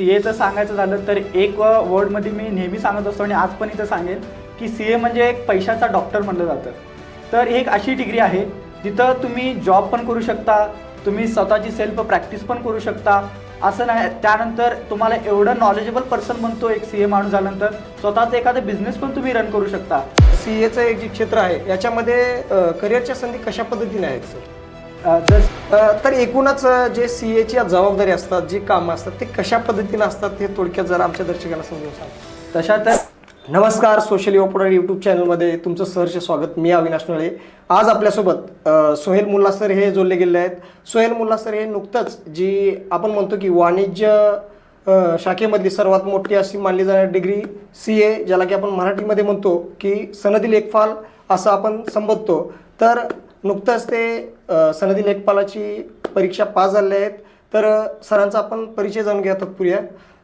C एचं सांगायचं झालं तर एक वर्डमध्ये मी नेहमी सांगत असतो आणि आज पण इथं सांगेन की सी ए म्हणजे एक पैशाचा डॉक्टर म्हणलं जातं. तर ही एक अशी डिग्री आहे जिथं तुम्ही जॉब पण करू शकता तुम्ही स्वतःची सेल्फ प्रॅक्टिस पण करू शकता. असं नाही त्यानंतर तुम्हाला एवढं नॉलेजेबल पर्सन बनतो एक सी ए माणूस झाल्यानंतर स्वतःचं एखादा बिझनेस पण तुम्ही रन करू शकता. सी एचं एक जे क्षेत्र आहे याच्यामध्ये करिअरच्या संधी कशा पद्धतीने आहेत सर तर एकूणच जे सी एची जबाबदारी असतात जी कामं असतात ते कशा पद्धतीने असतात हे थोडक्यात जरा आमच्या दर्शकांना समजून सांग. तशा तर नमस्कार सोशल युवा यूट्यूब चॅनलमध्ये तुमचं सहर्ष स्वागत. मी अविनाश नळे. आज आपल्यासोबत सोहेल मुल्ला सर हे जोडले गेले आहेत. सोहेल मुल्ला सर हे नुकतंच जी आपण म्हणतो की वाणिज्य शाखेमधली सर्वात मोठी अशी मानली जाणारी डिग्री सी ए ज्याला की आपण मराठीमध्ये म्हणतो की सनदी लेखपाल असं आपण संबोधतो. तर नुकतंच ते सनदी लेखपालाची परीक्षा पास झालेल्या आहेत. तर सरांचा आपण परिचय जाणून घ्या तत्पूर्वी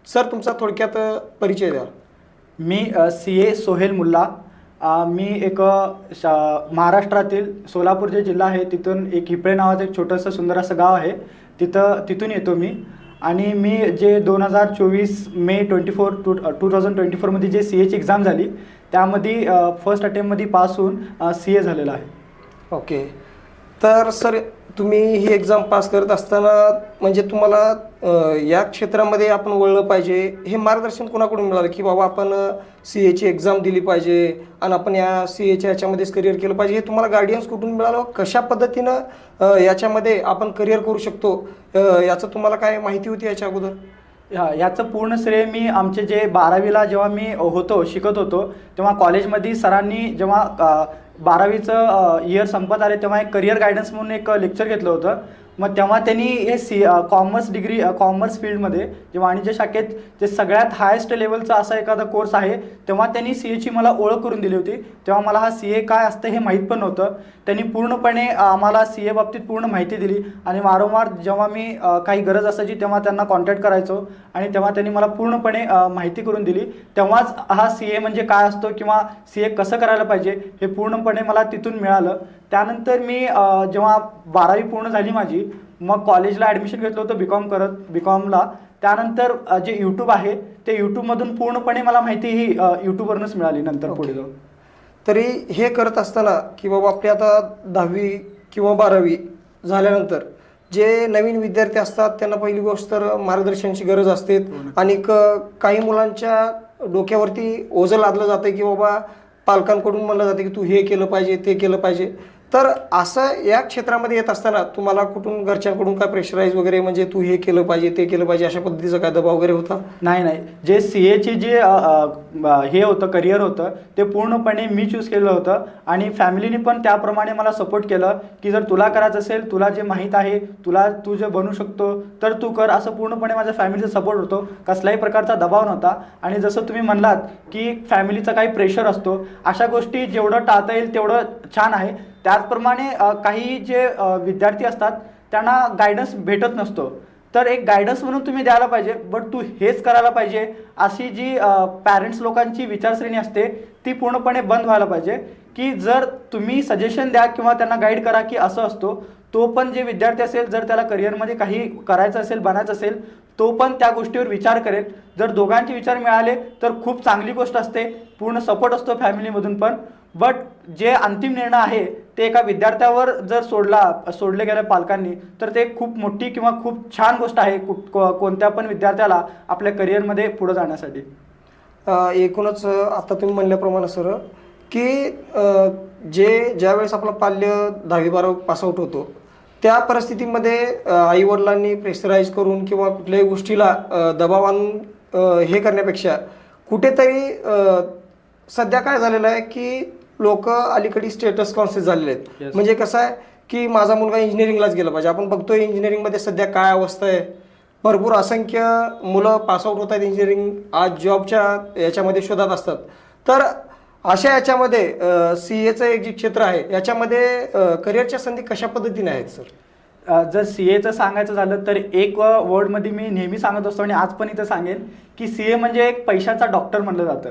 सर तुमचा थोडक्यात परिचय द्या. मी सी ए सोहेल मुल्ला. मी एक शा महाराष्ट्रातील सोलापूर जे जिल्हा आहे तिथून एक हिपळे नावाचं एक छोटंसं सुंदर असं गाव आहे. तिथं तिथून येतो मी. आणि मी जे दोन हजार चोवीस May twenty four to two thousand twenty फोरमध्ये जे सी एची एक्झाम झाली त्यामध्ये फर्स्ट अटेम्प्टमध्ये पास होऊन सी ए झालेला आहे. ओके. तर सर तुम्ही ही एक्झाम पास करत असताना म्हणजे तुम्हाला अ, या क्षेत्रामध्ये आपण वळलं पाहिजे हे मार्गदर्शन कोणाकडून मिळालं? की बाबा आपण सी एची एक्झाम दिली पाहिजे आणि आपण या सी एच्या याच्यामध्येच करिअर केलं पाहिजे हे तुम्हाला गार्डियन्स कुठून मिळालं? कशा पद्धतीनं अ, याच्यामध्ये आपण करिअर करू शकतो? अ, याचं तुम्हाला काय माहिती होती याच्या अगोदर? हा याचं पूर्ण श्रेय मी आमचे जे बारावीला जेव्हा मी होतो शिकत होतो तेव्हा कॉलेजमध्ये सरांनी जेव्हा अ, बारावीचं इयर संपत आले तेव्हा एक करिअर गायडन्स म्हणून एक लेक्चर घेतलं होतं. मग तेव्हा त्यांनी हे सी कॉमर्स डिग्री कॉमर्स फील्डमध्ये जे वाणिज्य शाखेत जे सगळ्यात हायेस्ट लेवलचा असा एखादा कोर्स आहे तेव्हा त्यांनी सी एची मला ओळख करून दिली होती. तेव्हा मला हा सी ए काय असतं हे माहीत पण नव्हतं. त्यांनी पूर्णपणे आम्हाला सी ए बाबतीत पूर्ण माहिती दिली आणि वारंवार जेव्हा मी काही गरज असायची तेव्हा त्यांना कॉन्टॅक्ट करायचो आणि तेव्हा त्यांनी मला पूर्णपणे माहिती करून दिली. तेव्हाच हा सी ए म्हणजे काय असतो किंवा सी ए कसं करायला पाहिजे हे पूर्णपणे मला तिथून मिळालं. त्यानंतर मी जेव्हा बारावी पूर्ण झाली माझी मग कॉलेजला ॲडमिशन घेतलं होतं बी कॉम करत बी कॉमला त्यानंतर जे यूट्यूब आहे ते यूट्यूबमधून पूर्णपणे मला माहिती ही यूट्यूबवरूनच मिळाली नंतर पुढे जाऊन. तरी हे करत असताना की बाबा आपली आता दहावी किंवा बारावी झाल्यानंतर जे नवीन विद्यार्थी असतात त्यांना पहिली गोष्ट तर मार्गदर्शनाची गरज असते. आणि क- काही मुलांच्या डोक्यावरती ओझं लादलं जातं की बाबा पालकांकडून म्हणलं जातं की तू हे केलं पाहिजे ते केलं पाहिजे. तर असं या क्षेत्रामध्ये येत असताना तुम्हाला कुठून घरच्यांकडून काय प्रेशराईज वगैरे म्हणजे तू हे केलं पाहिजे ते केलं पाहिजे अशा पद्धतीचा काय दबाव वगैरे होता? नाही नाही. जे सी एची जे अ, अ, हे होतं करिअर होतं ते पूर्णपणे मी चूज केलं होतं आणि फॅमिलीने पण त्याप्रमाणे मला सपोर्ट केलं की जर तुला करायचं असेल तुला जे माहीत आहे तुला तू जे बनू शकतो तर तू कर. असं पूर्णपणे माझ्या फॅमिलीचा सपोर्ट होतो. कसल्याही प्रकारचा दबाव नव्हता. आणि जसं तुम्ही म्हणलात की फॅमिलीचा काही प्रेशर असतो अशा गोष्टी जेवढं टाळता येईल तेवढं छान आहे. त्याचप्रमाणे काही जे विद्यार्थी असतात त्यांना गायडन्स भेटत नसतो. तर एक गायडन्स म्हणून तुम्ही द्यायला पाहिजे बट तू हेच करायला पाहिजे अशी जी पॅरेंट्स लोकांची विचारसरणी असते ती पूर्णपणे बंद व्हायला पाहिजे. की जर तुम्ही सजेशन द्या किंवा त्यांना गाईड करा की असं असतो तो पण जे विद्यार्थी असेल जर त्याला करिअरमध्ये काही करायचं असेल बनायचं असेल तो पण त्या गोष्टीवर विचार करेल. जर दोघांचे विचार मिळाले तर खूप चांगली गोष्ट असते पूर्ण सपोर्ट असतो फॅमिलीमधून पण. बट जे अंतिम निर्णय आहे ते एका विद्यार्थ्यावर जर सोडला सोडले गेले पालकांनी तर ते खूप मोठी किंवा खूप छान गोष्ट आहे को- कोणत्या पण विद्यार्थ्याला आपल्या करिअरमध्ये पुढे जाण्यासाठी. एकूणच आता तुम्ही म्हणल्याप्रमाणे सर की जे ज्यावेळेस आपलं पाल्य दहावी बारावी पासआउट होतो त्या परिस्थितीमध्ये आई वडिलांनी प्रेशराईज करून किंवा कुठल्याही गोष्टीला दबाव आणून हे करण्यापेक्षा कुठेतरी सध्या काय झालेलं आहे की लोक अलीकडे स्टेटस कॉन्शियस झालेले आहेत. म्हणजे कसं आहे की माझा मुलगा इंजिनिअरिंगलाच गेला पाहिजे. आपण बघतोय इंजिनिअरिंगमध्ये सध्या काय अवस्था आहे. भरपूर असंख्य मुलं पासआउट होत आहेत इंजिनिअरिंग आज जॉबच्या याच्यामध्ये शोधात असतात. तर अशा याच्यामध्ये सी एचं एक जे क्षेत्र आहे याच्यामध्ये करिअरच्या संधी कशा पद्धतीने आहेत सर जर सी एचं सांगायचं झालं तर एक वर्डमध्ये मी नेहमी सांगत असतो आणि आज पण इथं सांगेन की सी ए म्हणजे एक पैशाचा डॉक्टर म्हणलं जातं.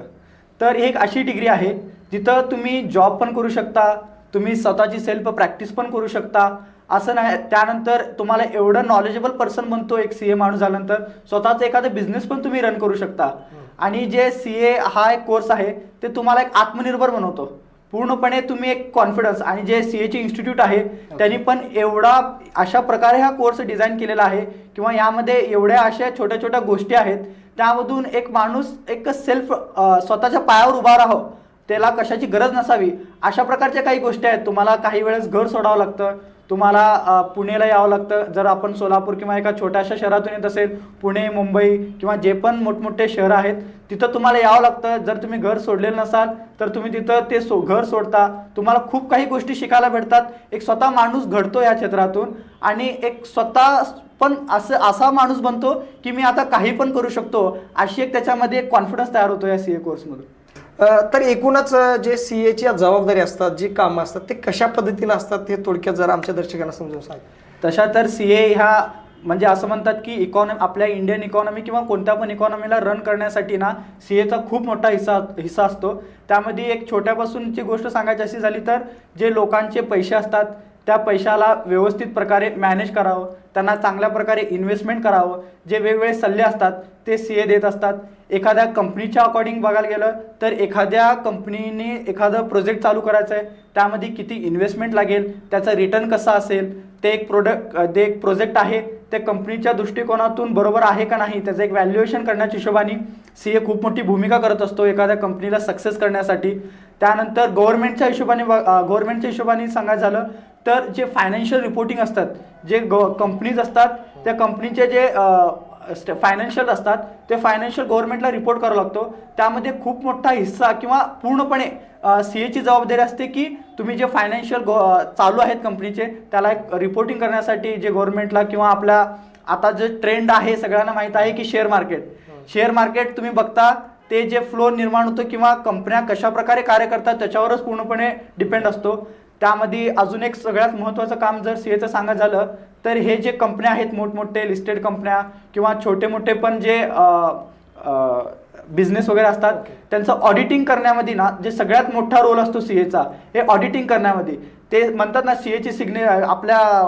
तर ही एक अशी डिग्री आहे जिथं तुम्ही जॉब पण करू शकता तुम्ही स्वतःची सेल्फ प्रॅक्टिस पण करू शकता. असं नाही त्यानंतर तुम्हाला एवढं नॉलेजेबल पर्सन बनतो एक सी ए माणूस झाल्यानंतर स्वतःचा एखादा बिझनेस पण तुम्ही रन करू शकता. आणि जे सी ए हा एक कोर्स आहे ते तुम्हाला एक आत्मनिर्भर बनवतो. पूर्णपणे तुम्ही एक कॉन्फिडन्स आणि जे सी एचे इन्स्टिट्यूट आहे त्यांनी पण एवढा अशा प्रकारे हा कोर्स डिझाईन केलेला आहे किंवा यामध्ये एवढ्या अशा छोट्या छोट्या गोष्टी आहेत त्यामधून एक माणूस एक सेल्फ स्वतःच्या पायावर उभा राहो त्याला कशाची गरज नसावी अशा प्रकारच्या काही गोष्टी आहेत. तुम्हाला काही वेळेस घर सोडावं लागतं तुम्हाला पुणेला यावं लागतं. जर आपण सोलापूर किंवा एका छोट्याशा शहरातून येत असेल पुणे मुंबई किंवा जे पण मोठमोठे शहर आहेत तिथं तुम्हाला यावं लागतं. जर तुम्ही घर सोडलेलं नसाल तर तुम्ही तिथं ते सो घर सोडता. तुम्हाला खूप काही गोष्टी शिकायला भेटतात. एक स्वतः माणूस घडतो या क्षेत्रातून आणि एक स्वतः पण असं असा माणूस बनतो की मी आता काही पण करू शकतो अशी एक त्याच्यामध्ये एक कॉन्फिडन्स तयार होतो या सी ए कोर्समधून तर एकूणच जे सी एच्या जबाबदारी असतात जी कामं असतात ते कशा पद्धतीनं असतात ते थोडक्यात जरा आमच्या दर्शकांना समजून सांग. तशा तर सी ए ह्या म्हणजे असं म्हणतात की इकॉनॉमी आपल्या इंडियन इकॉनॉमी किंवा कोणत्या पण इकॉनॉमीला रन करण्यासाठी ना सी एचा खूप मोठा हिस्सा हिस्सा असतो. त्यामध्ये एक छोट्यापासूनची गोष्ट सांगायची अशी झाली तर जे लोकांचे पैसे असतात त्या पैशाला व्यवस्थित प्रकारे मॅनेज करावं त्यांना चांगल्या प्रकारे इन्व्हेस्टमेंट करावं जे वेगवेगळे सल्ले असतात ते सी ए देत असतात. एखाद्या कंपनीच्या अकॉर्डिंग बघायला गेलं तर एखाद्या कंपनीने एखादं प्रोजेक्ट चालू करायचं आहे त्यामध्ये किती इन्व्हेस्टमेंट लागेल त्याचा रिटर्न कसा असेल ते एक प्रोडक्ट ते एक प्रोजेक्ट आहे ते कंपनीच्या दृष्टिकोनातून बरोबर आहे का नाही त्याचं एक व्हॅल्युएशन करण्याच्या हिशोबाने सी ए खूप मोठी भूमिका करत असतो एखाद्या कंपनीला सक्सेस करण्यासाठी. त्यानंतर गव्हर्नमेंटच्या हिशोबाने गव्हर्नमेंटच्या हिशोबाने सांगायचं झालं तर जे फायनान्शियल रिपोर्टिंग असतात जे ग कंपनीज असतात त्या कंपनीचे जे फायनान्शियल असतात ते फायनान्शियल गव्हर्नमेंटला रिपोर्ट करावा लागतो. त्यामध्ये खूप मोठा हिस्सा किंवा पूर्णपणे सी एची जबाबदारी असते की तुम्ही जे फायनान्शियल गो चालू आहेत कंपनीचे त्याला एक रिपोर्टिंग करण्यासाठी जे गव्हर्नमेंटला किंवा आपल्या आता जे ट्रेंड आहे सगळ्यांना माहीत आहे की शेअर मार्केट शेअर मार्केट तुम्ही बघता ते जे फ्लो निर्माण होतं किंवा कंपन्या कशा प्रकारे कार्य करतात त्याच्यावरच पूर्णपणे डिपेंड असतो. त्यामध्ये अजून एक सगळ्यात महत्त्वाचं काम जर सी एचं सांगायचं झालं तर हे जे कंपन्या आहेत मोठमोठे लिस्टेड कंपन्या किंवा छोटे मोठे पण जे बिझनेस वगैरे असतात त्यांचं ऑडिटिंग करण्यामध्ये ना जे सगळ्यात मोठा रोल असतो सी एचा हे ऑडिटिंग करण्यामध्ये. ते म्हणतात ना सी एची सिग्ने आपल्या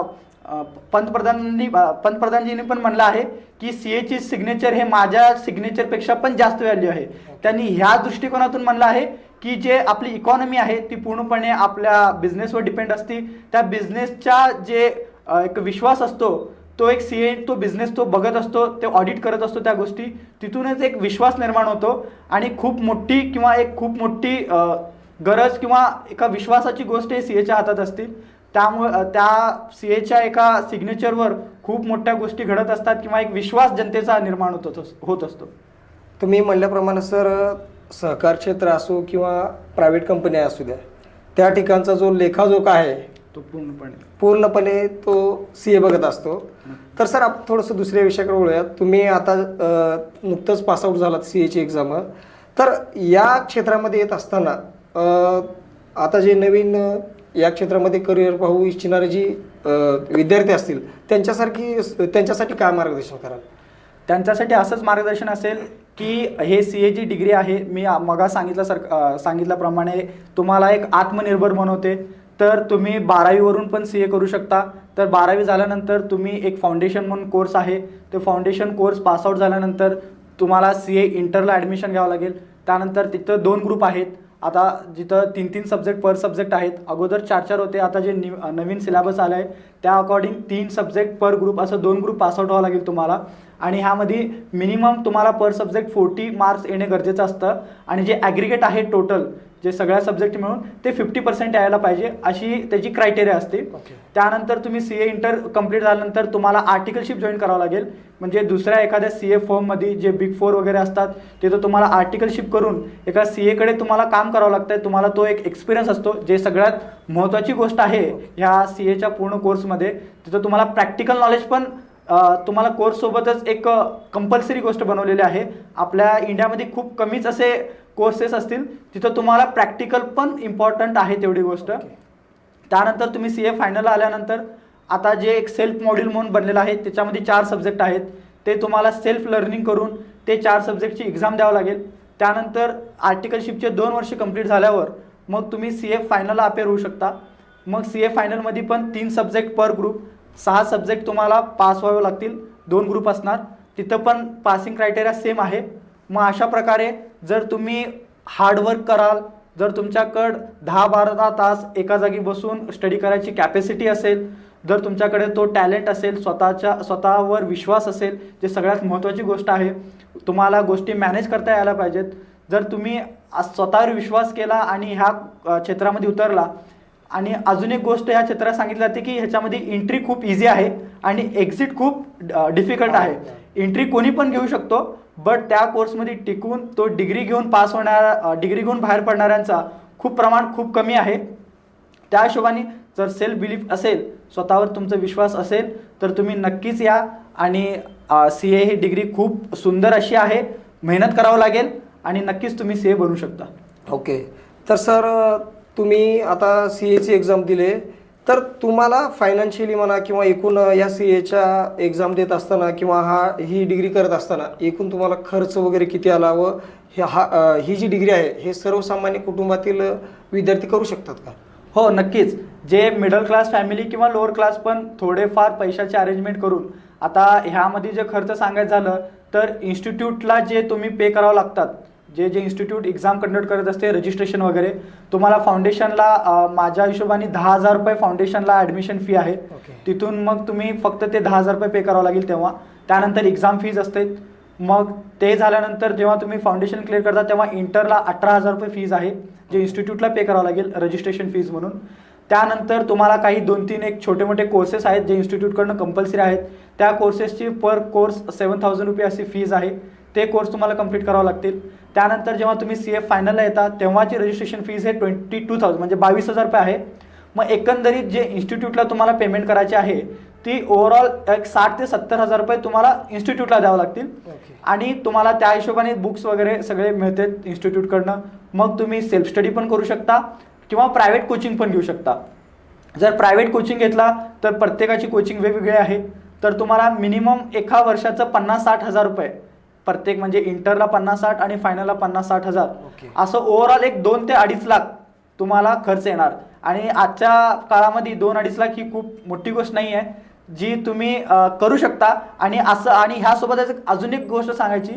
पंतप्रधानांनी पंतप्रधानजींनी पण म्हणलं आहे की सी एची सिग्नेचर हे माझ्या सिग्नेचरपेक्षा पण जास्त व्हॅल्यू आहे. त्यांनी ह्या दृष्टिकोनातून म्हणलं आहे की जे आपली इकॉनॉमी आहे ती पूर्णपणे आपल्या बिझनेसवर डिपेंड असते. त्या बिझनेसच्या जे एक विश्वास असतो तो एक सी ए तो बिझनेस तो बघत असतो ते ऑडिट करत असतो त्या गोष्टी. तिथूनच एक विश्वास निर्माण होतो आणि खूप मोठी किंवा एक खूप मोठी गरज किंवा एका विश्वासाची गोष्ट हे सी एच्या हातात असते. त्यामुळे त्या सी एच्या एका सिग्नेचरवर खूप मोठ्या गोष्टी घडत असतात किंवा एक विश्वास जनतेचा निर्माण होत अस- होत असतो. तुम्ही म्हणल्याप्रमाणे सर सहकार क्षेत्र असो किंवा प्रायव्हेट कंपन्या असू द्या त्या ठिकाणचा जो लेखाजोखा आहे तो पूर्णपणे. पूर्णपणे तो सी ए बघत असतो. तर सर आपण थोडंसं दुसऱ्या विषयाकडे वळूयात. तुम्ही आता नुकतंच पासआउट झालात सी एची एक्झाम तर या क्षेत्रामध्ये येत असताना आता जे नवीन या क्षेत्रामध्ये करिअर पाहू इच्छिणारे जी विद्यार्थी असतील त्यांच्यासारखी त्यांच्यासाठी काय मार्गदर्शन कराल? त्यांच्यासाठी असंच मार्गदर्शन असेल की हे सी ए जी डिग्री आहे. मी मगा सांगितलं सर सांगितल्याप्रमाणे तुम्हाला एक आत्मनिर्भर बनवते. तर तुम्ही बारावीवरून पण सी ए करू शकता. तर बारावी झाल्यानंतर तुम्ही एक फाउंडेशन म्हणून कोर्स आहे. ते फाउंडेशन कोर्स पासआउट झाल्यानंतर तुम्हाला सी ए इंटरला ॲडमिशन घ्यावं लागेल. त्यानंतर तिथं दोन ग्रुप आहेत. आता जिथं तीन तीन सब्जेक्ट पर सब्जेक्ट आहेत. अगोदर चार चार होते. आता जे नि नवीन सिलेबस आलं आहे त्या अकॉर्डिंग तीन सब्जेक्ट पर ग्रुप असं दोन ग्रुप पासआउट व्हावं लागेल तुम्हाला. आणि ह्यामध्ये मिनिमम तुम्हाला पर सब्जेक्ट फोर्टी मार्क्स येणे गरजेचं असतं. आणि जे ॲग्रिगेट आहे टोटल जे सगळ्या सब्जेक्ट मिळून ते फिफ्टी पर्सेंट यायला पाहिजे अशी त्याची क्रायटेरिया असते. ओके त्यानंतर तुम्ही सी ए इंटर कंप्लीट झाल्यानंतर तुम्हाला आर्टिकलशिप जॉईन करावं लागेल. म्हणजे दुसऱ्या एखाद्या सी ए फॉर्ममध्ये जे बिग फोर वगैरे असतात तिथं तुम्हाला आर्टिकलशिप करून एका सी एकडे तुम्हाला काम करावं लागतं आहे तुम्हाला तो एक एक्सपिरियन्स असतो जे सगळ्यात महत्त्वाची गोष्ट आहे ह्या सी एच्या पूर्ण कोर्समध्ये तिथं तुम्हाला प्रॅक्टिकल नॉलेज पण तुम्हाला कोर्ससोबतच एक कंपल्सरी गोष्ट बनवलेली आहे. आपल्या इंडियामध्ये खूप कमीच असे कोर्सेस असतील तिथं तुम्हाला प्रॅक्टिकल पण इम्पॉर्टंट आहे तेवढी गोष्ट. त्यानंतर तुम्ही सी ए फायनलला आल्यानंतर आता जे एक सेल्फ मॉड्यूल म्हणून बनलेलं आहे त्याच्यामध्ये चार सब्जेक्ट आहेत. ते तुम्हाला सेल्फ लर्निंग करून ते चार सब्जेक्टची एक्झाम द्यावं लागेल. त्यानंतर आर्टिकलशिपचे दोन वर्ष कंप्लीट झाल्यावर मग तुम्ही सी ए फायनलला अपेअर होऊ शकता. मग सी ए फायनलमध्ये पण तीन सब्जेक्ट पर ग्रुप सहा सब्जेक्ट तुम्हाला पास व्हावे लागतील दोन ग्रुप असणार. तिथं पण पासिंग क्रायटेरिया सेम आहे. मग अशा प्रकारे जर तुम्ही हार्डवर्क कराल जर तुमच्याकडं दहा बारा तास एका जागी बसून स्टडी करायची कॅपॅसिटी असेल जर तुमच्याकडे तो टॅलेंट असेल स्वतःच्या स्वतःवर विश्वास असेल जे सगळ्यात महत्त्वाची गोष्ट आहे तुम्हाला गोष्टी मॅनेज करता यायला पाहिजेत. जर तुम्ही स्वतःवर विश्वास केला आणि ह्या क्षेत्रामध्ये उतरला आणि अजून एक गोष्ट ह्या क्षेत्रात सांगितली जाते की ह्याच्यामध्ये एंट्री खूप इझी आहे आणि एक्झिट खूप डिफिकल्ट आहे. एंट्री कोणी पण घेऊ शकतो बट त्या कोर्समध्ये टिकून तो डिग्री घेऊन पास होणारा डिग्री घेऊन बाहेर पडणाऱ्यांचा खूप प्रमाण खूप कमी आहे. त्या हिशोबाने जर सेल्फ बिलीफ असेल स्वतःवर तुमचा विश्वास असेल तर तुम्ही नक्कीच या आणि सी ए ही डिग्री खूप सुंदर अशी आहे मेहनत करावं लागेल आणि नक्कीच तुम्ही सी ए बनू शकता. ओके तर सर तुम्ही आता सी एची एक्झाम दिले तर तुम्हाला फायनान्शियली म्हणा किंवा एकूण या सी एच्या एक्झाम देत असताना किंवा हा ही डिग्री करत असताना एकूण तुम्हाला खर्च वगैरे किती आला व हे हा ही जी डिग्री आहे हे सर्वसामान्य कुटुंबातील विद्यार्थी करू शकतात का? हो नक्कीच. जे मिडल क्लास फॅमिली किंवा लोअर क्लास पण थोडेफार पैशाचे अरेंजमेंट करून आता ह्यामध्ये जे खर्च सांगायचं झालं तर इन्स्टिट्यूटला जे तुम्ही पे करावं लागतात जे जे इन्स्टिट्यूट एक्झाम कंडक्ट करत असते रजिस्ट्रेशन वगैरे तुम्हाला फाउंडेशनला माझ्या हिशोबाने दहा हजार रुपये फाउंडेशनला ॲडमिशन फी आहे. तिथून मग तुम्ही फक्त ते दहा हजार रुपये पे करावं लागेल तेव्हा. त्यानंतर एक्झाम फीज असते. मग ते झाल्यानंतर जेव्हा तुम्ही फाउंडेशन क्लिअर करता तेव्हा इंटरला अठरा हजार रुपये फीज आहे जे इन्स्टिट्यूटला पे करावं लागेल रजिस्ट्रेशन फीज म्हणून. त्यानंतर तुम्हाला काही दोन तीन एक छोटे मोठे कोर्सेस आहेत जे इन्स्टिट्यूटकडनं कंपल्सरी आहेत. त्या कोर्सेसची पर कोर्स सेवन थाउजंड रुपये अशी फीज आहे. ते कोर्स तुम्हाला कंप्लीट करावं लागतील. त्यानंतर जेव्हा तुम्ही सी एफ फायनलला येता तेव्हाची रजिस्ट्रेशन फीज हे ट्वेंटी टू थाउजंड म्हणजे बावीस हजार रुपये आहे. मग एकंदरीत जे इन्स्टिट्यूटला तुम्हाला पेमेंट करायची आहे ती ओव्हरऑल एक साठ ते सत्तर हजार रुपये तुम्हाला इन्स्टिट्यूटला द्यावं लागतील. ओके. आणि तुम्हाला त्या हिशोबाने बुक्स वगैरे सगळे मिळतात इन्स्टिट्यूटकडनं मग तुम्ही सेल्फ स्टडी पण करू शकता किंवा प्रायव्हेट कोचिंग पण घेऊ शकता. जर प्रायव्हेट कोचिंग घेतला तर प्रत्येकाची कोचिंग वेगवेगळी आहे. तर तुम्हाला मिनिमम एका वर्षाचं पन्नास साठ हजार रुपये प्रत्येक म्हणजे इंटरला पन्नास साठ आणि फायनलला पन्नास साठ हजार. असं ओव्हरऑल एक दोन ते अडीच लाख तुम्हाला खर्च येणार. आणि आजच्या काळामध्ये दोन अडीच लाख ही खूप मोठी गोष्ट नाही आहे जी तुम्ही करू शकता. आणि असं आणि ह्यासोबतच अजून एक गोष्ट सांगायची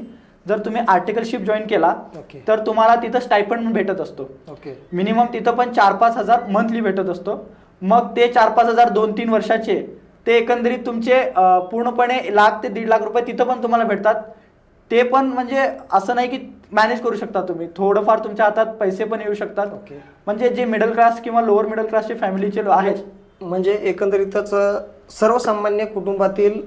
जर तुम्ही आर्टिकलशिप जॉईन केला ओके. तर तुम्हाला तिथं स्टायपंड भेटत असतो. ओके. मिनिमम तिथं पण चार पाच हजार मंथली भेटत असतो. मग ते चार पाच हजार दोन तीन वर्षाचे ते एकंदरीत तुमचे पूर्णपणे लाख ते दीड लाख रुपये तिथं पण तुम्हाला भेटतात. ते पण म्हणजे असं नाही की मॅनेज करू शकता तुम्ही. थोडंफार तुमच्या हातात पैसे पण येऊ शकतात. ओके. म्हणजे जे मिडल क्लास किंवा लोअर मिडल क्लासचे फॅमिलीचे आहेत. म्हणजे एकंदरीतच सर्वसामान्य कुटुंबातील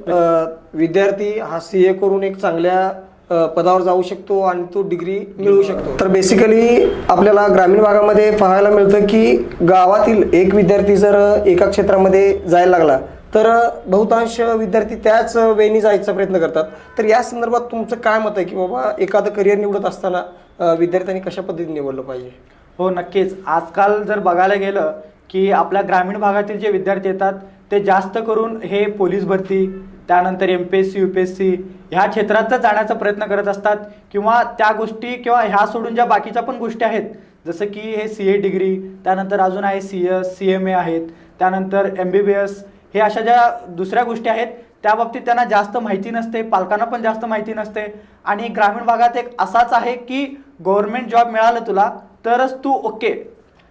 विद्यार्थी हा सी ए करून एक चांगल्या पदावर जाऊ शकतो आणि तो डिग्री मिळवू शकतो. तर बेसिकली आपल्याला ग्रामीण भागामध्ये पाहायला मिळतं की गावातील एक विद्यार्थी जर एका क्षेत्रामध्ये जायला लागला तर बहुतांश विद्यार्थी त्याच वेळी जायचा प्रयत्न करतात. तर या संदर्भात तुमचं काय मत आहे की बाबा एखादं करिअर निवडत असताना विद्यार्थ्यांनी कशा पद्धतीने निवडलं पाहिजे? हो नक्कीच. आजकाल जर बघायला गेलं की आपल्या ग्रामीण भागातील जे विद्यार्थी येतात ते जास्त करून हे पोलीस भरती त्यानंतर M P S C U P S C ह्या क्षेत्रातच जाण्याचा प्रयत्न करत असतात किंवा त्या गोष्टी किंवा ह्या सोडून ज्या बाकीच्या पण गोष्टी आहेत जसं की हे सी ए डिग्री त्यानंतर अजून आहे C S C M A आहेत त्यानंतर एम बी बी एस हे अशा ज्या दुसऱ्या गोष्टी आहेत त्या बाबतीत त्यांना जास्त माहिती नसते पालकांना पण जास्त माहिती नसते. आणि ग्रामीण भागात एक असाच आहे की गव्हर्नमेंट जॉब मिळालं तुला तरच तू ओके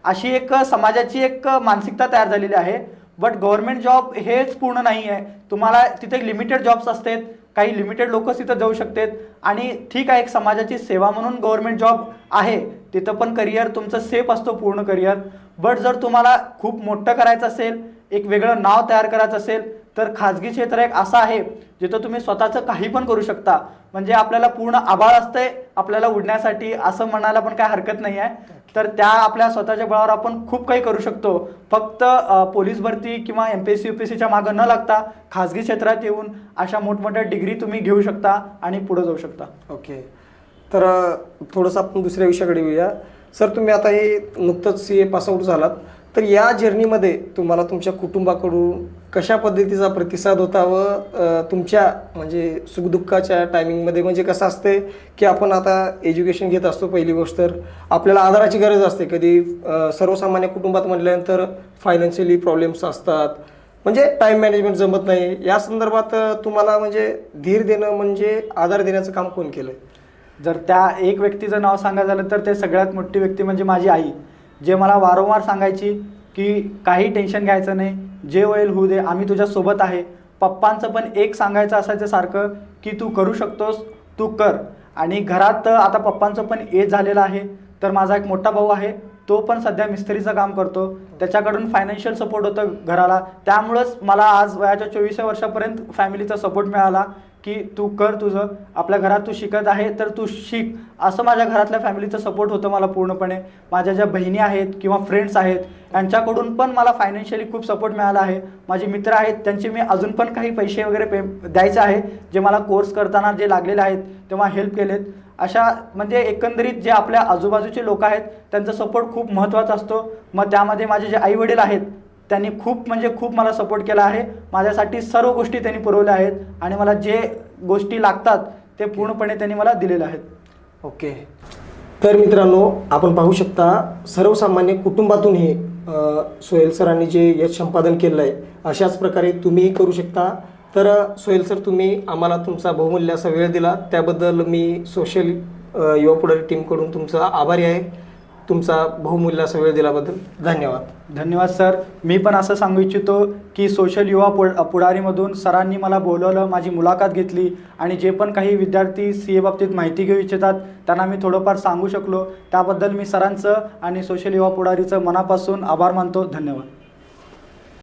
अशी एक समाजाची एक मानसिकता तयार झालेली आहे. बट गव्हर्नमेंट जॉब हेच पूर्ण नाही आहे तुम्हाला तिथे लिमिटेड जॉब्स असतात. काही लिमिटेड लोकच तिथं जाऊ शकतात. आणि ठीक आहे एक समाजाची सेवा म्हणून गव्हर्नमेंट जॉब आहे. तिथं पण करिअर तुमचं सेफ असतो पूर्ण करिअर बट जर तुम्हाला खूप मोठं करायचं असेल एक वेगळं नाव तयार करायचं असेल तर खाजगी क्षेत्र एक असं आहे जिथं तुम्ही स्वतःचं काही पण करू शकता. म्हणजे आपल्याला पूर्ण आभाळ असतंय आपल्याला उडण्यासाठी असं म्हणायला पण काय हरकत नाही आहे. तर त्या आपल्या स्वतःच्या बळावर आपण खूप काही करू शकतो. फक्त पोलीस भरती किंवा M P S C U P S सीच्या मागं न लागता खाजगी क्षेत्रात येऊन अशा मोठमोठ्या डिग्री तुम्ही घेऊ शकता आणि पुढे जाऊ शकता. ओके. तर थोडंसं आपण दुसऱ्या विषयाकडे येऊया. सर तुम्ही आता हे नुकतंच सी ए पासआउट झालात. तर या जर्नीमध्ये तुम्हाला तुमच्या कुटुंबाकडून कशा पद्धतीचा प्रतिसाद होता व तुमच्या म्हणजे सुखदुःखाच्या टायमिंगमध्ये म्हणजे कसं असते की आपण आता एज्युकेशन घेत असतो पहिली गोष्ट तर आपल्याला आधाराची गरज असते. कधी सर्वसामान्य कुटुंबात म्हटल्यानंतर फायनान्शियली प्रॉब्लेम्स असतात. म्हणजे टाईम मॅनेजमेंट जमत नाही. या संदर्भात तुम्हाला म्हणजे धीर देणं म्हणजे आधार देण्याचं काम कोण केलं जर त्या एक व्यक्तीचं नाव सांगायचं झालं तर ते सगळ्यात मोठी व्यक्ती म्हणजे माझी आई. जे मला वारंवार सांगायची की काही टेन्शन घ्यायचं नाही जे होईल होऊ दे आम्ही तुझ्यासोबत आहे. पप्पांचं पण एक सांगायचं असायचं सारखं की तू करू शकतोस तू कर. आणि घरात आता पप्पांचं पण एज झालेलं आहे. तर माझा एक मोठा भाऊ आहे तो पण सध्या मिस्त्रीचं काम करतो. त्याच्याकडून फायनान्शियल सपोर्ट होतं घराला. त्यामुळंच मला आज वयाच्या चोवीसव्या वर्षापर्यंत फॅमिलीचा सपोर्ट मिळाला. की तू कर तुझं. आपल्या घरात तू शिकत आहे तर तू शिक. असं माझ्या घरातल्या फॅमिलीचं सपोर्ट होतं मला पूर्णपणे. माझ्या ज्या बहिणी आहेत किंवा फ्रेंड्स आहेत यांच्याकडून पण मला फायनान्शियली खूप सपोर्ट मिळाला आहे. माझे मित्र आहेत त्यांचे मी अजून पण काही पैसे वगैरे पे द्यायचे आहे जे मला कोर्स करताना जे लागलेले आहेत तेव्हा हेल्प केलेत. अशा म्हणजे एकंदरीत जे आपल्या आजूबाजूचे लोक आहेत त्यांचा सपोर्ट खूप महत्त्वाचा असतो. मग त्यामध्ये माझे जे आईवडील आहेत त्यांनी खूप म्हणजे खूप मला सपोर्ट केला आहे. माझ्यासाठी सर्व गोष्टी त्यांनी पुरवल्या आहेत आणि मला जे गोष्टी लागतात ते पूर्णपणे त्यांनी मला दिलेल्या आहेत. ओके. तर मित्रांनो आपण पाहू शकता सर्वसामान्य कुटुंबातून हे सोहेल सरांनी जे यश संपादन केलं आहे अशाच प्रकारे तुम्हीही करू शकता. तर सोहेल सर तुम्ही आम्हाला तुमचा बहुमूल्य असा वेळ दिला. त्याबद्दल मी सोशल युवा पुढारी टीमकडून तुमचा आभारी आहे. तुमचा बहुमूल्य असा वेळ दिल्याबद्दल धन्यवाद. धन्यवाद सर. मी पण असं सांगू इच्छितो की सोशल युवा पुढ पुढारीमधून सरांनी मला बोलवलं माझी मुलाखत घेतली आणि जे पण काही विद्यार्थी सी ए बाबतीत माहिती घेऊ इच्छितात त्यांना मी थोडंफार सांगू शकलो. त्याबद्दल मी सरांचं आणि सोशल युवा पुढारीचं मनापासून आभार मानतो. धन्यवाद.